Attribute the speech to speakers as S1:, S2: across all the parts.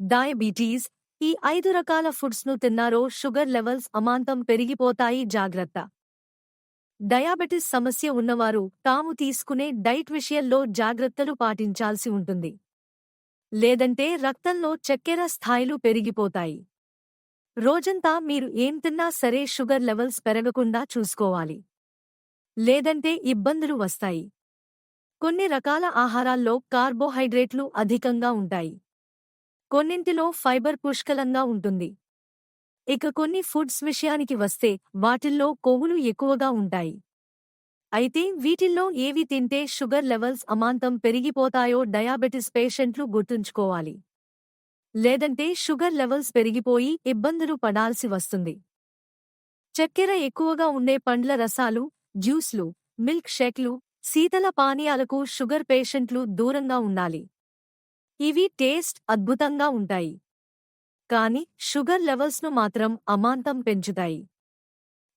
S1: Diabetes ఈ ఐదు రకాల ఫుడ్స్ను తిన్నారో షుగర్ లెవెల్స్ అమాంతం పెరిగిపోతాయి. జాగ్రత్త. డయాబెటిస్ సమస్య ఉన్నవారు తాము తీసుకునే డైట్ విషయంలో జాగ్రత్తలు పాటించాల్సి ఉంటుంది. లేదంటే రక్తంలో చక్కెర స్థాయిలు పెరిగిపోతాయి. రోజంతా మీరు ఏం తిన్నా సరే షుగర్ లెవెల్స్ పెరగకుండా చూసుకోవాలి. లేదంటే ఇబ్బందులు వస్తాయి. కొన్ని రకాల ఆహారాల్లో కార్బోహైడ్రేట్లు అధికంగా ఉంటాయి. కొన్నింటిలో ఫైబర్ పుష్కలంగా ఉంటుంది. ఇక కొన్ని ఫుడ్స్ విషయానికి వస్తే వాటిల్లో కొవ్వులు ఎక్కువగా ఉంటాయి. అయితే వీటిల్లో ఏవి తింటే షుగర్ లెవెల్స్ అమాంతం పెరిగిపోతాయో డయాబెటిస్ పేషెంట్లు గుర్తుంచుకోవాలి. లేదంటే షుగర్ లెవెల్స్ పెరిగిపోయి ఇబ్బందులు పడాల్సి వస్తుంది. చక్కెర ఎక్కువగా ఉండే పండ్ల రసాలు జ్యూస్లు మిల్క్ షేక్లు శీతల పానీయాలకు షుగర్ పేషెంట్లు దూరంగా ఉండాలి. ఇవి టేస్ట్ అద్భుతంగా ఉంటాయి. కాని షుగర్ లెవెల్స్ను మాత్రం అమాంతం పెంచుతాయి.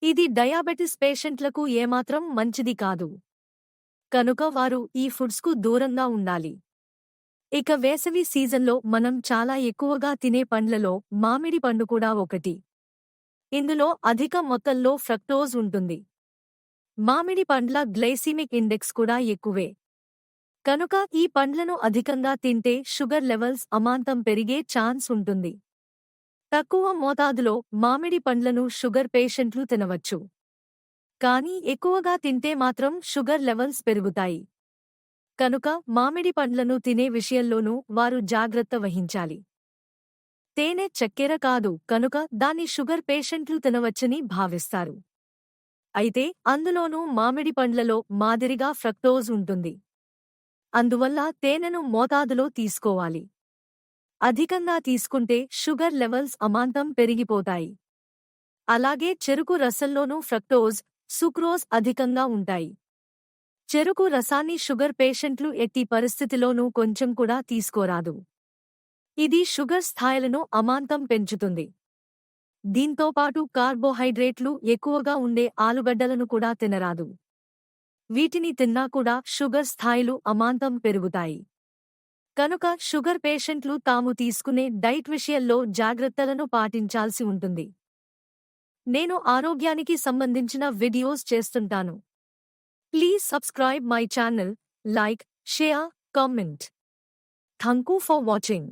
S1: ఇది డయాబెటిస్ పేషెంట్లకు ఏమాత్రం మంచిది కాదు. కనుక వారు ఈ ఫుడ్స్కు దూరంగా ఉండాలి. ఇక వేసవి సీజన్లో మనం చాలా ఎక్కువగా తినే పండ్లలో మామిడి పండు కూడా ఒకటి. ఇందులో అధిక మొత్తంలో ఫ్రక్టోజ్ ఉంటుంది. మామిడి పండ్ల గ్లైసిమిక్ ఇండెక్స్ కూడా ఎక్కువే. కనుక ఈ పండ్లను అధికంగా తింటే షుగర్ లెవెల్స్ అమాంతం పెరిగే ఛాన్స్ ఉంటుంది. తక్కువ మోతాదులో మామిడి పండ్లను షుగర్ పేషెంట్లు తినవచ్చు. కానీ ఎక్కువగా తింటే మాత్రం షుగర్ లెవెల్స్ పెరుగుతాయి. కనుక మామిడి పండ్లను తినే విషయంలోనూ వారు జాగ్రత్త వహించాలి. తేనె చక్కెర కాదు కనుక దాన్ని షుగర్ పేషెంట్లు తినవచ్చని భావిస్తారు. అయితే అందులోనూ మామిడి పండ్లలో మాదిరిగా ఫ్రక్టోజ్ ఉంటుంది. అందువల్ల తేనెను మోతాదులో తీసుకోవాలి. అధికంగా తీసుకుంటే షుగర్ లెవెల్స్ అమాంతం పెరిగిపోతాయి. అలాగే చెరుకు రసంలోనూ ఫ్రక్టోజ్ సుక్రోజ్ అధికంగా ఉంటాయి. చెరుకు రసాన్ని షుగర్ పేషెంట్లు ఎట్టి పరిస్థితిలోనూ కొంచెం కూడా తీసుకోరాదు. ఇది షుగర్ స్థాయిలను అమాంతం పెంచుతుంది. దీంతోపాటు కార్బోహైడ్రేట్లు ఎక్కువగా ఉండే ఆలుగడ్డలను కూడా తినరాదు. వీటిని తిన్నా కూడా షుగర్ స్థాయిలు అమాంతం పెరుగుతాయి. కనుక షుగర్ పేషెంట్లు తాము తీసుకునే డైట్ విషయంలో జాగ్రత్తలను పాటించాల్సి ఉంటుంది. నేను ఆరోగ్యానికి సంబంధించిన వీడియోస్ చేస్తుంటాను. Please subscribe my channel like share comment. Thank for watching.